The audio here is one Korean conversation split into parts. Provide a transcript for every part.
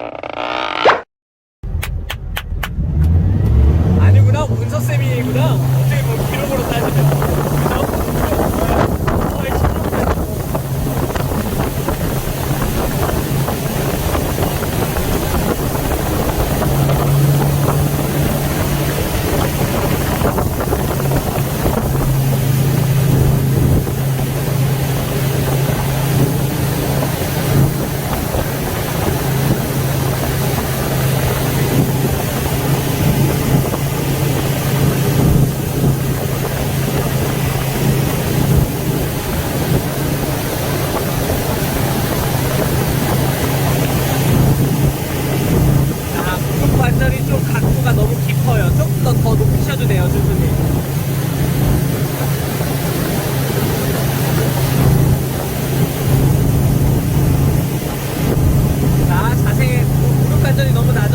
Uh...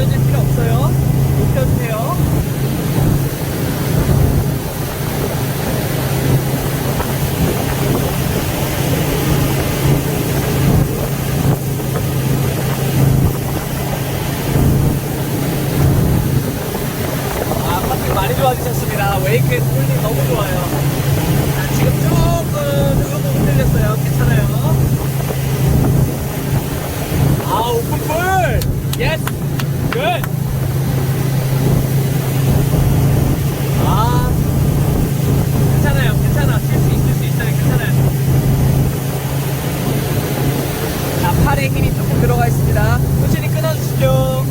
이 너무 낮아질 필요 없어요. 아, 파트 많이 좋아지셨습니다. 웨이크의 홀딩 너무 좋아요. 자, 지금 조금, 조금 흔들렸어요. 괜찮아요. 아, 오픈풀! 예스! 굿! 아, 괜찮아요. 괜찮아. 쉴 수 있을 수 있어요. 괜찮아요. 자, 팔에 힘이 조금 들어가 있습니다. 꾸준히 끊어주시죠.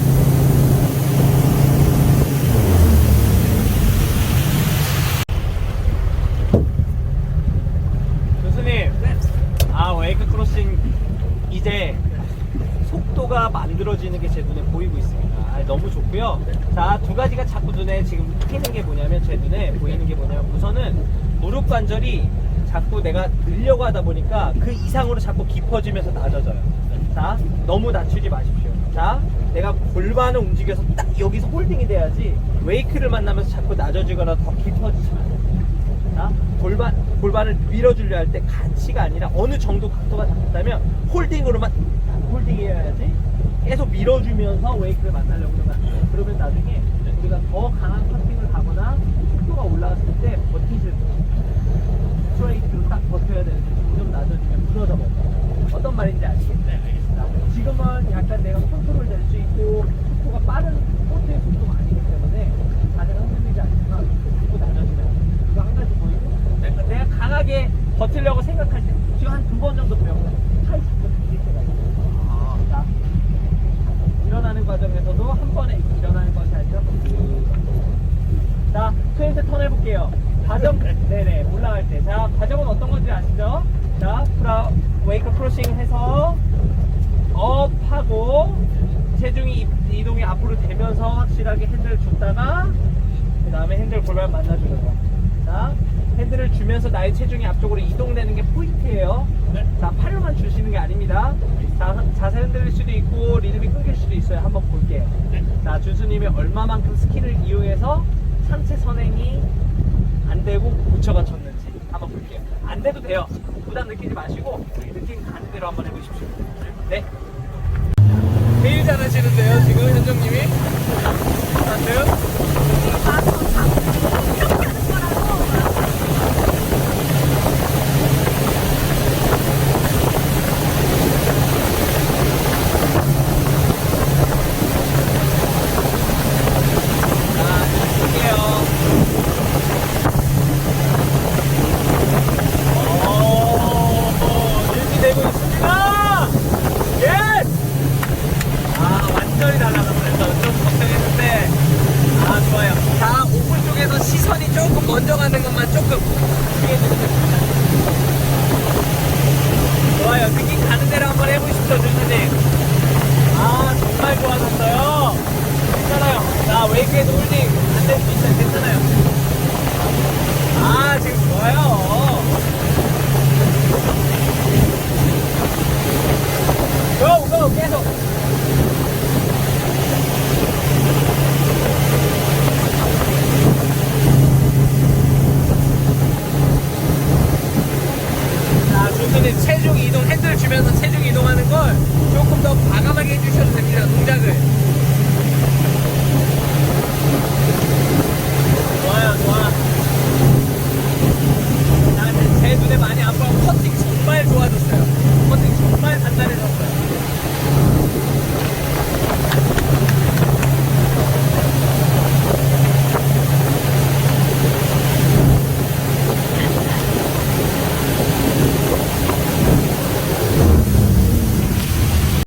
교수님, 아 웨이크 크로싱 이제 속도가 만들어지는 게 제 눈에 보이고 있습니다. 아, 너무 좋고요. 자, 두 가지가 자꾸 눈에 지금 띄는 게 뭐냐면 제 눈에 보이는 게 뭐냐면 우선은 무릎 관절이 자꾸 내가 늘려고 하다 보니까 그 이상으로 자꾸 깊어지면서 낮아져요. 자, 너무 낮추지 마십시오. 자, 내가 골반을 움직여서 딱 여기서 홀딩이 돼야지 웨이크를 만나면서 자꾸 낮아지거나 더 깊어지시면 안 돼요. 자, 골반, 골반을 밀어주려 할 때 가치가 아니라 어느 정도 각도가 잡혔다면 홀딩으로만 홀딩 해야지 계속 밀어주면서 웨이크를 만나려고 그러면 안. 그러면 나중에 우리가 더 강한 커팅을 가거나 속도가 올라갔을 때 버티지 스트레이트로 딱 버텨야 되는데 점점 낮아지면 무너져 버려요. 어떤 말인지 아시겠죠? 네, 알겠습니다. 지금은 약간 내가 컨트롤 될 수 있고 속도가 빠른 포트의 속도가 아니기 때문에 자세가 흔들리지 않지만 속도 낮아지면 그거 한 가지 보이고 내가, 내가 강하게 버틸려고 생각할 때 지금 한 두 번 정도 배웠어요. 팔 잡고 밀릴 때가 있어요. 자, 일어나는 과정에서도 한 번에 일어나는 것이 아니라 그 자, 트윈트 턴 해볼게요. 과정, 네네, 올라갈 때. 자, 과정은 어떤 건지 아시죠? 자, 프라, 웨이크 크로싱 해서, 업 하고, 체중이 이- 이동이 앞으로 되면서 확실하게 핸들을 줬다가, 그 다음에 핸들 골반 만나주는 거. 자, 핸들을 주면서 나의 체중이 앞쪽으로 이동되는 게 포인트예요. 자, 팔로만 주시는 게 아닙니다. 자, 자세 흔들릴 수도 있고, 리듬이 끊길 수도 있어요. 한번 볼게요. 자, 준수님이 얼마만큼 스킬을 이용해서 상체 선행이 안 되고 고쳐가 쳤는지 한번 볼게요. 안 돼도 돼요. 부담 느끼지 마시고 느낌 가는 대로 한번 해보십시오. 네. 제일 잘하시는데요, 지금. 제대로 한번 해보십시오, 누님. 아, 정말 좋아졌어요. 괜찮아요. 나 웨이크에도 홀딩 안될수 괜찮아요. 아, 지금